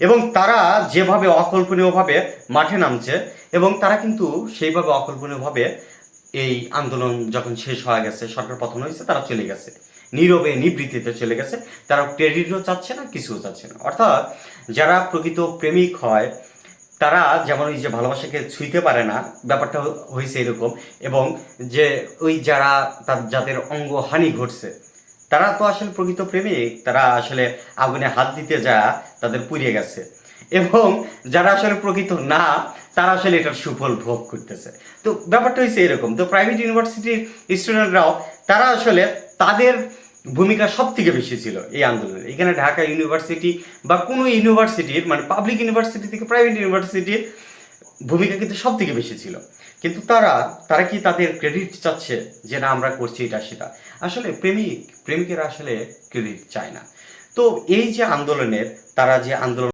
এবং তারা যেভাবে অকল্পনীয়ভাবে মাঠে নামছে, এবং তারা কিন্তু সেইভাবে অকল্পনীয়ভাবে এই আন্দোলন যখন শেষ হয়ে গেছে, সরকার পতন হয়েছে, তারা চলে গেছে। নীরবে, নিবৃত্তিতে চলে গেছে। তারা ক্রেডিটও চাচ্ছে না, কিছুও চাচ্ছে না। অর্থাৎ যারা প্রকৃত প্রেমিক হয়, তারা যেমন ওই যে ভালোবাসাকে ছুঁইতে পারে না, ব্যাপারটা হয়েছে এরকম, এবং যে ওই যারা তার যাদের অঙ্গহানি ঘটছে তারা তো আসলে প্রকৃত প্রেমিক, তারা আসলে আগুনে হাত দিতে যা তাদের পুড়িয়ে গেছে। এবং যারা আসলে প্রকৃত না, তারা আসলে এটার সুফল ভোগ করতেছে। তো ব্যাপারটা হয়েছে এরকম। তো প্রাইভেট ইউনিভার্সিটির স্টুডেন্টরাও তারা আসলে তাদের ভূমিকা সব থেকে বেশি ছিল এই আন্দোলনে। এখানে ঢাকা ইউনিভার্সিটি বা কোনো ইউনিভার্সিটির মানে পাবলিক ইউনিভার্সিটি থেকে প্রাইভেট ইউনিভার্সিটির ভূমিকা কিন্তু সব থেকে বেশি ছিল। কিন্তু তারা তারা কি তাদের ক্রেডিট চাচ্ছে যে না, আমরা করছি এটা, সেটা? আসলে প্রেমিক, প্রেমিকেরা আসলে ক্রেডিট চায় না। তো এই যে আন্দোলনের, তারা যে আন্দোলন